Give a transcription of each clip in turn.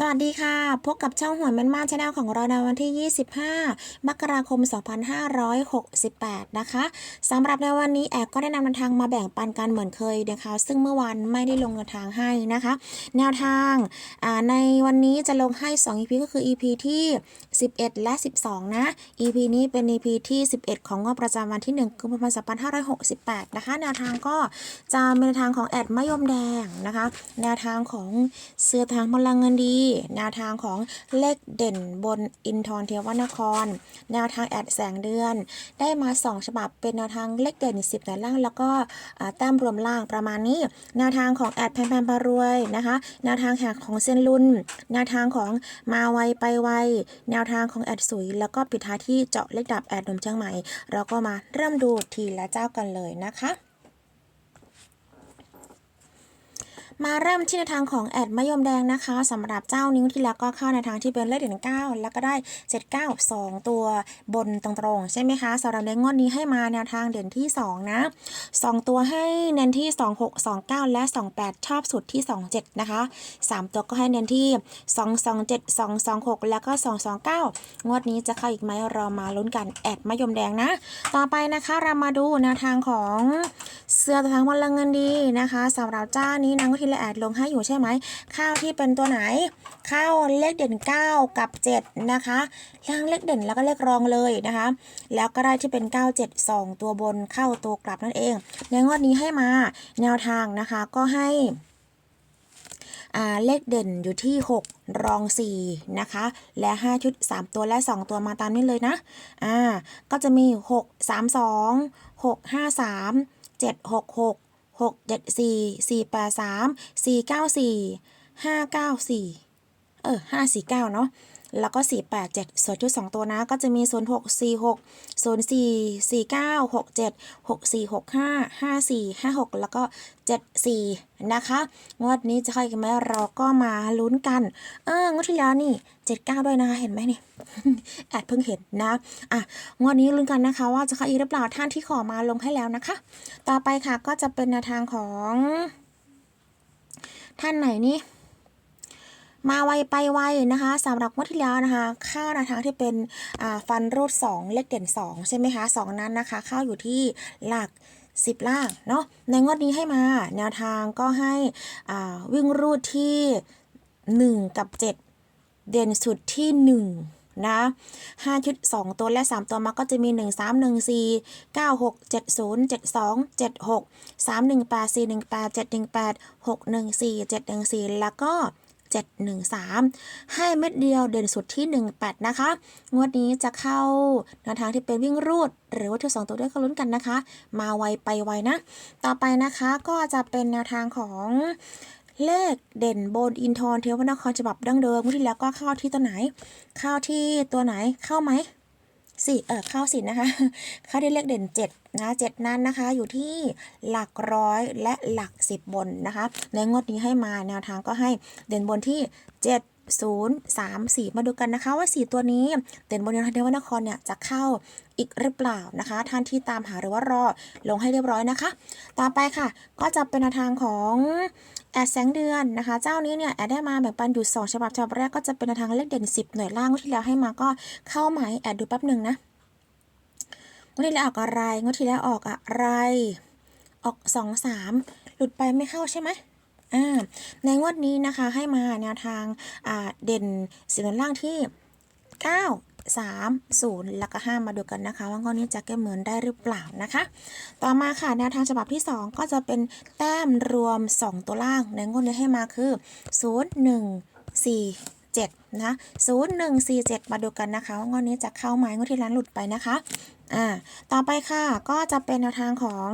สวัสดีค่ะ พบกับช่องหัวแม่นมาชาแนลของเราในวันที่ 25 มกราคม 2568 นะคะสำหรับในวันนี้แอบก็ได้นำแนวทางมาแบ่งปันกันเหมือนเคยนะคะซึ่งเมื่อวานไม่ได้ลงแนวทางให้นะคะ แนวทางในวันนี้จะลงให้ 2 EP ก็คือ EP ที่ 11 และ 12 นะ EP นี้เป็น EP ที่ 11 ของงวดประจำวันที่ 1 กุมภาพันธ์2568 นะคะ แนวทางก็จะเป็นแนวทางของแอดมะยมแดงนะคะ แนวทางของเสื้อทางพลังเงินดี แนวทางของเลขเด่นบนอินทรเทวนคร แนวทางแอดแสงเดือน ได้มา 2 ฉบับเป็นแนวทางเลขเด่น 10แนวล่างแล้วก็อ่าแต้มรวมล่างประมาณนี้ แนวทางของแอดแพมแพมพารวยนะคะ แนวทางแหกของเซยนลุนแนวทางของมาไวไปไวแนวทางของแอดสุย แล้วก็ปิดท้ายที่เจาะเลขดับแอดนมเชียงใหม่ เราก็มาเริ่มดูทีละเจ้ากันเลยนะคะ มาเริ่มที่ในทางของแอดมะยมแดงนะคะสำหรับเจ้านิ้วที่แล้วก็เข้าในทางที่เป็นเลขเด่น9 แล้วก็ได้ 79 2 ตัวบนตรงๆ ใช่ไหมคะสำหรับในงวดนี้ให้มาแนวทางเด่นที่ 2 นะ 2 ตัวให้เน้นที่ 26 29 และ 28 ชอบสุดที่ 27 นะคะ 3 ตัวก็ให้เน้นที่ 227 226 แล้วก็ 229 งวดนี้จะเข้าอีกไหมเรามาลุ้นกันแอดมะยมแดงนะ ต่อไปนะคะเรามาดูแนวทางของเสื้อทางพลังเงินดีนะคะสำหรับเจ้านี้นางก็ทีละแอดลงให้อยู่ใช่ไหม ข้าวที่เป็นตัวไหน ข้าวเลขเด่น 9 กับ 7 นะคะล่างเลขเด่นแล้วก็เลขรองเลยนะคะ แล้วก็ได้ที่เป็น 9 7 2 ตัวบนเข้าตัวกลับนั่นเอง ในงวดนี้ให้มาแนวทางนะคะก็ให้เลขเด่นอยู่ที่ 6 รอง 4 นะคะ และ 5 ชุด 3 ตัวและ 2 ตัวมาตามนี้เลยนะ อ่า ก็จะมี 6 3 2 6 5 3 7 6 6 6 7 4 4 8 3 4 9 4 5 9 4 เออ 5 4 9 เนาะ แล้วก็ 4 8 7ส่วนชุด 2 ตัวนะ ก็จะมี 0 6 4 6 0 4 4 9 6 7 6 4 6 5 5 4 5 6 แล้วก็ 7 4 นะคะ งวดนี้จะเข้าอีกไหมเราก็มาลุ้นกันเอองวดที่แล้วนี่ 79 ด้วยนะคะ เห็นไหมนี่แอดเพิ่งเห็นนะ อะ งวดนี้ลุ้นกันนะคะ ว่าจะเข้าอีกหรือเปล่าท่านที่ขอมาลงให้แล้วนะคะ ต่อไปค่ะก็จะเป็นแนวทางของ ท่านไหนนี่ มาไวไปไวนะคะสำหรับงวดที่แล้วนะคะข้าในทางที่เป็นฟันรูด 2 เลขเด่น 2 ใช่ไหมคะสองนั้นนะคะข้าวอยู่ที่หลัก10ล่างเนาะในงวดนี้ให้มาแนวทางก็ให้วิ่งรูดที่ 1 กับ 7 เด่นสุดที่ 1นะ5ชุด2ตัวและ3ตัวมาก็จะมี1 3 1 4 9 6 7 0 7 2 7 6 3 1 8 4 1 8 7 1 8 6 1 4 7 1 4แล้วก็ 713 ให้เม็ดเดียวเด่นสุดที่ 18 นะคะ งวดนี้จะเข้าแนวทางที่เป็นวิ่งรูด หรือว่าที่สองตัวด้วยก็ลุ้นกันนะคะ มาไวไปไวนะ ต่อไปนะคะก็จะเป็นแนวทางของเลขเด่นบนอินทรเทวนครฉบับดั้งเดิมงวดที่แล้วก็เข้าที่ตัวไหน เข้าที่ตัวไหนเข้าไหม สี่เออข้าสินะคะเข้าที่เลขเด่น7นะ7นั้นนะคะ อยู่ที่หลักร้อยและหลัก10บนนะคะ ในงวดนี้ให้มาแนวทางก็ให้เด่นบนที่7 0 3 4 มาดูกันนะคะว่า 4 ตัวนี้เด่นบนยนทเทวนครเนี่ยจะเข้าอีกหรือเปล่านะคะ ท่านที่ตามหาหรือว่ารอลงให้เรียบร้อยนะคะ ต่อไปค่ะ ก็จะเป็นแนวทางของแอดแสงเดือนนะคะ เจ้านี้เนี่ยแอดได้มาแบ่งปันอยู่ 2 ฉบับฉบับแรกก็จะเป็นแนวทางเลขเด่น 10 หน่วยล่างงวดที่แล้วให้มาก็เข้าไหมแอดดูแป๊บหนึ่งนะงวดที่แล้วออกอะไรงวดที่แล้วออกอะไร ออกสองสามหลุดไปไม่เข้าใช่ไหม อ่าในงวดนี้นะคะให้มาแนวทางอ่าเด่นสีนล่างที่ 9 3 0 แล้วก็ 5 มาดูกันนะคะ ว่างวดนี้จะแก้เหมือนได้หรือเปล่านะคะ ต่อมาค่ะแนวทางฉบับที่ 2 ก็จะเป็นแต้มรวม 2 ตัวล่าง ในงวดนี้ให้มาคือ 0 1 4 7นะ0 1 4 7 มาดูกันนะคะว่างวดนี้จะเข้าไหมงวดที่ร้านหลุดไปนะคะ อ่าต่อไปค่ะก็จะเป็นแนวทางของ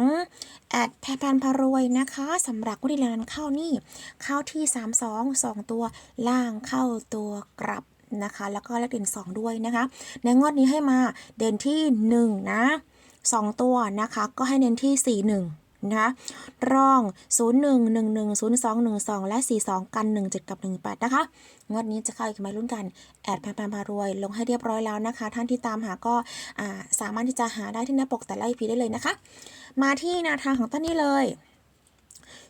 แอดแพนพารวยนะคะสำหรับวุ้ดิเรียนเข้านี่ เข้าที่ 3 2 2 ตัวล่างเข้าตัวกลับนะคะ แล้วก็เลขเด่น2 ด้วยนะคะ ในงวดนี้ให้มาเด่นที่ 1 นะ 2 ตัวนะคะ ก็ให้เน้นที่ 4 1 นะคะรอง 0 1 1 1 0 2 1 2 และ 4 2 กัน 1 7 กับ 18 นะคะ งวดนี้จะเข้าอีกไหมรุ่นกัน แอดแพนพารวย ลงให้เรียบร้อยแล้วนะคะ ท่านที่ตามหาก็สามารถที่จะหาได้ที่หน้าปกแต่ละอีพีได้เลยนะคะ มาที่แนวทางของต้นนี้เลย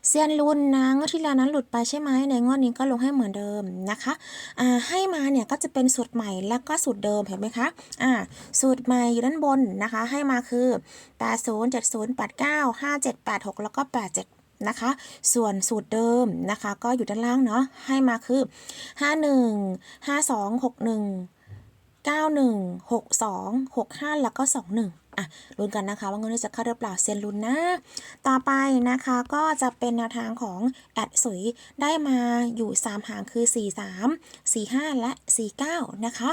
เซียนรุนนะงวดที่แล้วนั้นหลุดไปใช่ไหมในงวดนี้ก็ลงให้เหมือนเดิมนะคะอ่าให้มาเนี่ยก็จะเป็นสูตรใหม่แล้วก็สูตรเดิมเห็นไหมคะอ่าสูตรใหม่อยู่ด้านบนนะคะ ให้มาคือ 80 70 89 57 86 แล้วก็ 87นะคะ ส่วนสูตรเดิมนะคะ ก็อยู่ด้านล่างเนาะ ให้มาคือ 51 52 61 91 62 65 แล้วก็ 21 อะลุ้นกันนะคะ ว่าเงินนี้จะเข้าหรือเปล่าเซียนลุ้นนะ ต่อไปนะคะก็จะเป็นแนวทางของแอดสวยได้มาอยู่ 3 หางคือ 43 45 และ 49 นะคะ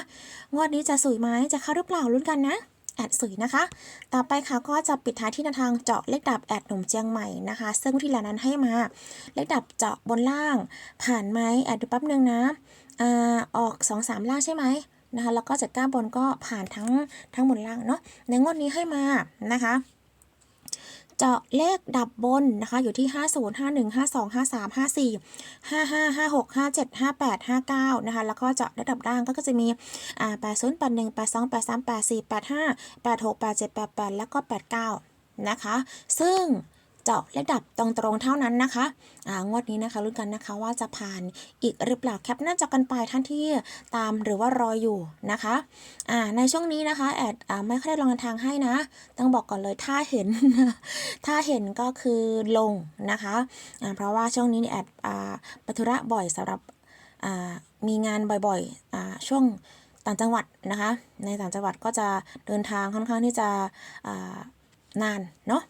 งวดนี้จะสวยไหมจะเข้าหรือเปล่าลุ้นกันนะแอดสวยนะคะ ต่อไปค่ะก็จะปิดท้ายที่แนวทางเจาะเลขดับแอดหนุ่มเจียงใหม่นะคะ ซึ่งที่แล้วนั้นให้มา เลขดับเจาะบนล่าง ผ่านไหมแอดดูแป๊บนึงนะอ่าออก 2 3 ล่างใช่ไหม นะคะแล้วก็จัดก้าบนก็ผ่านทั้งทั้งบนล่างเนาะในงวดนี้ให้มานะคะเจาะเลขดับบนนะคะอยู่ที่ 50 51 52 53 54 55 56 57 58 59นะคะแล้วก็เจาะเลขดับล่างก็จะมีอ่า80 81 82 83 84 85 86 87 88 แล้วก็ 89 นะคะ ซึ่ง เจาะเลขดับตรงๆเท่านั้นนะคะอ่างวดนี้นะคะลุ้นกันนะคะว่าจะผ่านอีกหรือเปล่าแคปหน้าจอกันไปท่านที่ตามหรือว่ารออยู่นะคะอ่าในช่วงนี้นะคะแอดอ่าไม่ค่อยได้ลงทางให้นะ ต้องบอกก่อนเลยถ้าเห็น ถ้าเห็นก็คือลงนะคะอ่าเพราะว่าช่วงนี้แอดอ่าปทุระบ่อยสำหรับอ่ามีงานบ่อยๆอ่าช่วงต่างจังหวัดนะคะ ในต่างจังหวัดก็จะเดินทางค่อนข้างที่จะอ่านานเนาะ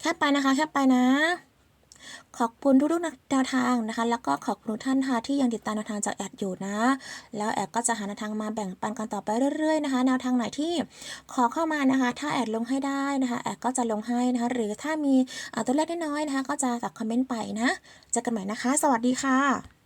แค่ไปนะคะแค่ไปนะ ขอบคุณทุกๆแนวทางนะคะ แล้วก็ขอบคุณท่านค่ะที่ยังติดตามแนวทางจากแอดอยู่นะ แล้วแอดก็จะหาแนวทางมาแบ่งปันกันต่อไปเรื่อยๆนะคะ แนวทางไหนที่ขอเข้ามานะคะ ถ้าแอดลงให้ได้นะคะแอดก็จะลงให้นะคะ หรือถ้ามีตัวเลขน้อยๆนะคะ ก็จะตัดคอมเมนต์ไปนะเจอกันใหม่นะคะ สวัสดีค่ะ